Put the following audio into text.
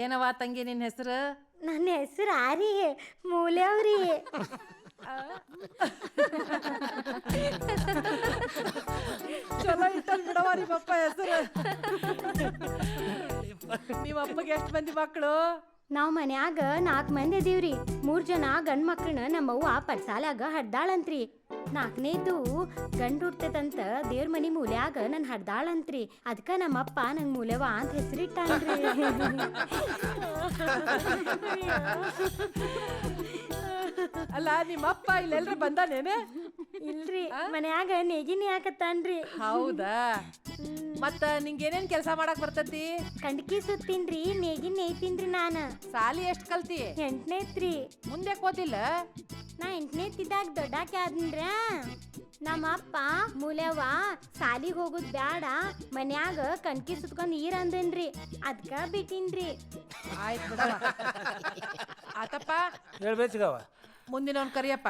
ಏನವ ತಂಗಿ ನಿನ್ನ ಹೆಸರು? ನನ್ನ ಹೆಸರು ಆರಿ ಮೂಲೆಯವ್ರಿ ಚಲೋ ಇಟ್ಟಲ್ ಬಿಡವ ನಿಮ್ಮಪ್ಪ ಹೆಸರು. ನಿಮ್ಮಪ್ಪಗೆ ಎಷ್ಟು ಮಂದಿ ಮಕ್ಕಳು ನಾವ್ ಮನ್ಯಾಗ ನಾಲ್ಕು ಮಂದಿ ಅದೀವ್ರಿ ಮೂರು ಜನ ಗಂಡು ಮಕ್ಳನ್ನ ನಮ್ಮವ್ವ ಪಡ್ಸಾಲಾಗ ಹಡ್ದಾಳಂತ್ರಿ. ನಾಲ್ಕನೇದು ಗಂಡು ಹುಡ್ತದಂತ ದೇವ್ರ ಮನೆ ಮೂಲ್ಯಾಗ ನನ್ ಹಡ್ದಾಳಂತ್ರಿ. ಅದಕ್ಕ ನಮ್ಮಪ್ಪ ನಂಗ್ ಮೂಲೆವ ಅಂತ ಹೆಸರಿಟ್ಟಾನ್ರಿ. ಅಲ್ಲ ನಿಮ್ಮಪ್ಪ ಇಲ್ಲೆಲ್ರ ಬಂದಾನೇನೆ? ಇಲ್ರಿ ಮನ್ಯಾಗ ನೇಗಿನಿ ಹಾಕತ್ತಾನ್ರಿ. ಹೌದಾ? ಮತ್ತ ನಿಂಗೆ ಏನೇನ್ ಕೆಲಸ ಮಾಡಕ್ ಬರ್ತತಿ? ಕಂಡ್ಕಿ ಸುತ್ತೀನ್ರಿ ನೇಗಿನ್ ಐತಿನ್ರಿ ನಾನ. ಸಾಲಿ ಎಷ್ಟ್ ಕಲ್ತಿ? ಎಂಟನೇತ್ರಿ ಮುಂದೆ ಓದಿಲ್ಲ ನಾ ಎಂಟನೇ ಎಂಟನೇತಿದ್ದಾಗ ದೊಡ್ಡಾಕೆ ಆದ್ನ್ರ. ನಮ್ಮ ಅಪ್ಪ ಮೂಲೆವ್ವ ಸಾಲಿಗೆ ಹೋಗುದ್ ಬ್ಯಾಡ ಮನ್ಯಾಗ ಕಣ್ಕಿ ಸುತ್ಕೊಂಡ್ ನೀರ್ ಅಂದೇನ್ರಿ ಅದ್ಕ ಬಿಟ್ಟಿನ್ರಿ. ಆಯ್ತು ಬಿಡವ ಆತಪ್ಪ. ಹೇಳ್ಬೇಚಿಗವ ಮುಂದಿನವ್ನ್ ಕರಿಯಪ್ಪ.